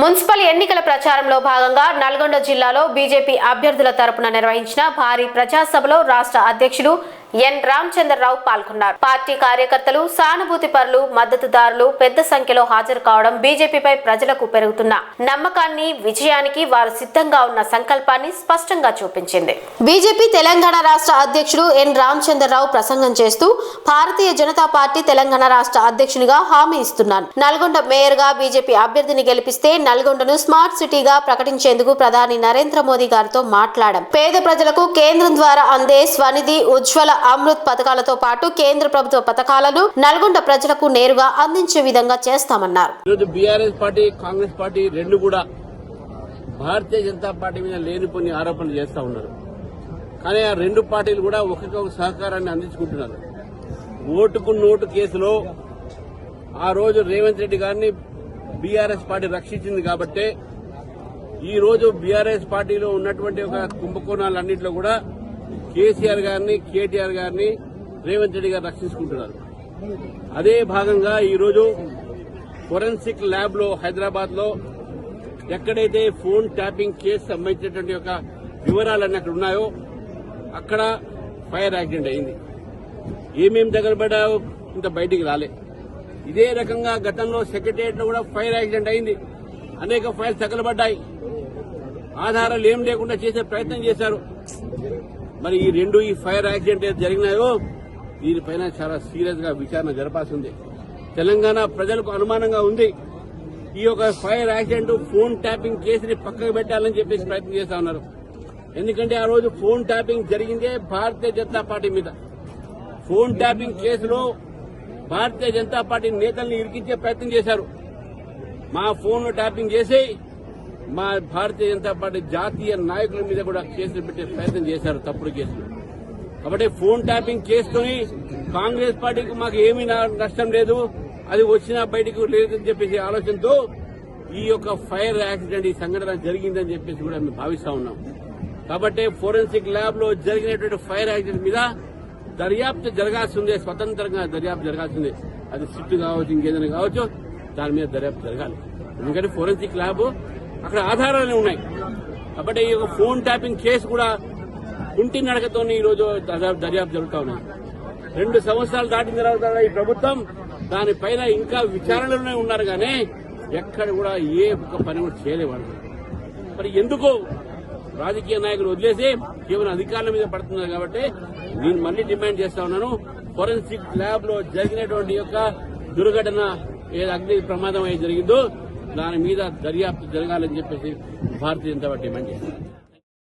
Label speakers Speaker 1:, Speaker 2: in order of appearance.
Speaker 1: Municipal ఎన్నికల ప్రచారంలో భాగంగా నల్గొండ జిల్లాలో బీజేపీ అభ్యర్థుల తరపున నిర్వహించిన భారీ ప్రజాసభలో రాష్ట్ర అధ్యక్షుడు ఎన్ రామచంద్రరావు పాల్గొన్నారు. పార్టీ కార్యకర్తలు సానుభూతి పరులు మద్దతుదారులు పెద్ద సంఖ్యలో హాజరు కావడం బీజేపీపై ప్రజలకు పెరుగుతున్న నమ్మకాన్ని విజయానికి వారు సిద్ధంగా ఉన్న సంకల్పాన్ని స్పష్టంగా చూపించింది. బీజేపీ తెలంగాణ రాష్ట్ర అధ్యక్షుడు ఎన్ రామచంద్రరావు ప్రసంగం చేస్తూ భారతీయ జనతా పార్టీ తెలంగాణ రాష్ట్ర అధ్యక్షునిగా హామీ ఇస్తున్నాను నల్గొండ మేయర్గా బీజేపీ అభ్యర్థిని గెలిపిస్తే నల్గొండను స్మార్ట్ సిటీగా ప్రకటించేందుకు ప్రధాని నరేంద్ర మోదీ గారితో మాట్లాడాం. పేద ప్రజలకు కేంద్రం ద్వారా అందే స్వనిధి ఉజ్వల అమృత్ పథకాలతో పాటు కేంద్ర ప్రభుత్వ పథకాలను నల్గొండ ప్రజలకు నేరుగా అందించే విధంగా చేస్తామన్నారు.
Speaker 2: ఈరోజు బీఆర్ఎస్ పార్టీ కాంగ్రెస్ పార్టీ రెండు కూడా భారతీయ జనతా పార్టీ మీద లేని కొన్ని ఆరోపణలు చేస్తా ఉన్నారు. కానీ ఆ రెండు పార్టీలు కూడా ఒకరికొక సహకారాన్ని అందించుకుంటున్నారు. ఓటుకు నోటు కేసులో ఆ రోజు రేవంత్ రెడ్డి గారిని బీఆర్ఎస్ పార్టీ రక్షించింది కాబట్టే ఈ రోజు బీఆర్ఎస్ పార్టీలో ఉన్నటువంటి ఒక కుంభకోణాలన్నింటిలో కూడా కేసీఆర్ గారిని కేటీఆర్ గారిని రేవంత్ రెడ్డి గారు రక్షించుకుంటున్నారు. అదే భాగంగా ఈరోజు ఫోరెన్సిక్ ల్యాబ్లో హైదరాబాద్లో ఎక్కడైతే ఫోన్ ట్యాపింగ్ కేసు సంబంధించినటువంటి యొక్క వివరాలన్నీ అక్కడ ఉన్నాయో అక్కడ ఫైర్ యాక్సిడెంట్ అయింది. ఏమేం తగలబడ్డాయో ఇంత బయటికి రాలే. ఇదే రకంగా గతంలో సెక్రటరియట్లో కూడా ఫైర్ యాక్సిడెంట్ అయింది. అనేక ఫైల్స్ తగలబడ్డాయి. ఆధారాలు ఏం లేకుండా చేసే ప్రయత్నం చేశారు. మరి ఈ రెండు ఈ ఫైర్ యాక్సిడెంట్ ఏది జరిగినాయో దీనిపైన చాలా సీరియస్గా విచారణ జరపాల్సి ఉంది తెలంగాణ ప్రజలకు అనుమానంగా ఉంది. ఈ యొక్క ఫైర్ యాక్సిడెంట్ ఫోన్ ట్యాపింగ్ కేసుని పక్కకు పెట్టాలని చెప్పేసి ప్రయత్నం చేస్తా ఉన్నారు. ఎందుకంటే ఆ రోజు ఫోన్ ట్యాపింగ్ జరిగిందే భారతీయ జనతా పార్టీ మీద. ఫోన్ ట్యాపింగ్ కేసులో భారతీయ జనతా పార్టీ నేతల్ని ఇరికించే ప్రయత్నం చేశారు. మా ఫోన్ ట్యాపింగ్ చేసి మా భారతీయ జనతా పార్టీ జాతీయ నాయకుల మీద కూడా కేసులు పెట్టే ప్రయత్నం చేశారు తప్పుడు కేసులు. కాబట్టి ఫోన్ ట్యాపింగ్ చేసుకుని కాంగ్రెస్ పార్టీకి మాకు ఏమీ నా- నష్టం లేదు. అది వచ్చినా బయటకు లేదని చెప్పేసి ఆలోచనతో ఈ యొక్క ఫైర్ యాక్సిడెంట్ ఈ సంఘటన జరిగిందని చెప్పేసి కూడా మేము భావిస్తా ఉన్నాం. కాబట్టి ఫోరెన్సిక్ ల్యాబ్లో జరిగినటువంటి ఫైర్ యాక్సిడెంట్ మీద దర్యాప్తు జరగాల్సిందే స్వతంత్రంగా దర్యాప్తు జరగాల్సిందే. అది సిట్ కావచ్చు ఇంకేదైనా కావచ్చు దాని మీద దర్యాప్తు జరగాలి. ఎందుకంటే ఫోరెన్సిక్ ల్యాబ్ అక్కడ ఆధారాలు ఉన్నాయి. కాబట్టి ఈ యొక్క ఫోన్ ట్యాపింగ్ కేసు కూడా కుంటి నడకతో ఈరోజు దర్యాప్తు జరుగుతా ఉన్నాయి రెండు సంవత్సరాలు దాటిన తర్వాత ఈ ప్రభుత్వం దానిపైన ఇంకా విచారణలోనే ఉన్నారు కానీ ఎక్కడ కూడా ఏ ఒక్క పని కూడా చేయలేవాడు మరి ఎందుకు రాజకీయ నాయకులు వదిలేసి కేవలం అధికారుల మీద పడుతున్నారు కాబట్టి నేను మళ్ళీ డిమాండ్ చేస్తా ఉన్నాను. ఫోరెన్సిక్ ల్యాబ్లో జరిగినటువంటి యొక్క దుర్ఘటన ఏది అగ్ని ప్రమాదం అయితే జరిగిందో దాని మీద దర్యాప్తు జరగాలని చెప్పేసి భారతీయ జనతా పార్టీ డిమాండ్